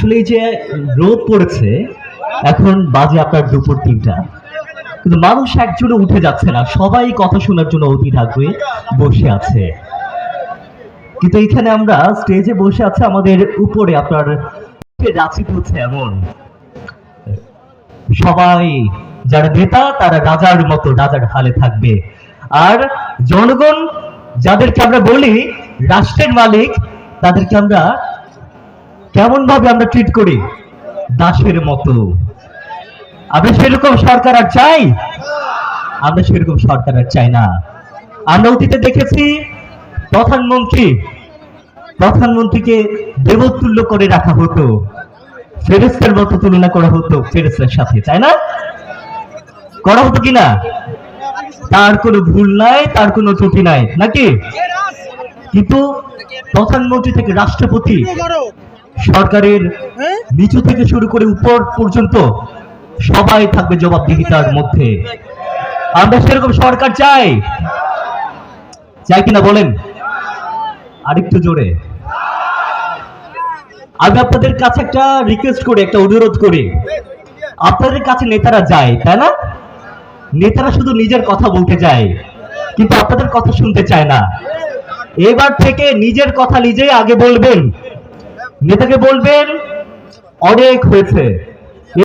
আসলে যে রোদ পড়েছে, এখন বাজে আপনার দুপুর তিনটা। কিন্তু মানুষ একজনে উঠে যাচ্ছে না, সবাই কথা শোনার জন্য অধীর আগ্রহে বসে আছে। কিন্তু এখানে আমরা স্টেজে বসে আছে আমাদের উপরে, আপনার রাচিত হচ্ছে এমন। সবাই, যারা নেতা, তারা রাজার মতো, রাজার হালে থাকবে। আর জনগণ, যাদেরকে আমরা বলি, রাষ্ট্রের মালিক, তাদেরকে আমরা কেমন ভাবে আমরা ট্রিট করি, দাসের মতো। আমরা সেরকম সরকার আর চাই? আমরা সেরকম সরকার আর চাই না। আমরা অতীতে দেখেছি, প্রধানমন্ত্রী, প্রধানমন্ত্রীকে দেবতুল্য করে রাখা হতো। ফেরেস্তের মতো তুলনা করা হতো ফেরেস্তের সাথে, তাই না? করা হতো কিনা? তার কোনো ভুল নাই, তার কোনো ত্রুটি নাই, নাকি? কিন্তু প্রধানমন্ত্রী থেকে রাষ্ট্রপতি সরকারের নিচু থেকে শুরু করে উপর পর্যন্ত সবাই থাকবে জবাবদিহিতার মধ্যে। আমরা সেরকম সরকার চাই। চাই কিনা বলেন? আরেকটু জোরে। আমি আপনাদের কাছে একটা রিকোয়েস্ট করি একটা অনুরোধ করি। আপনাদের কাছে নেতারা যায় তাই না? নেতারা শুধু নিজের কথা বলতে যায় কিন্তু আপনাদের কথা শুনতে চায় না। এবার থেকে নিজের কথা নিজেই আগে বলবেন। নেতাকে বলবেন অনেক হয়েছে।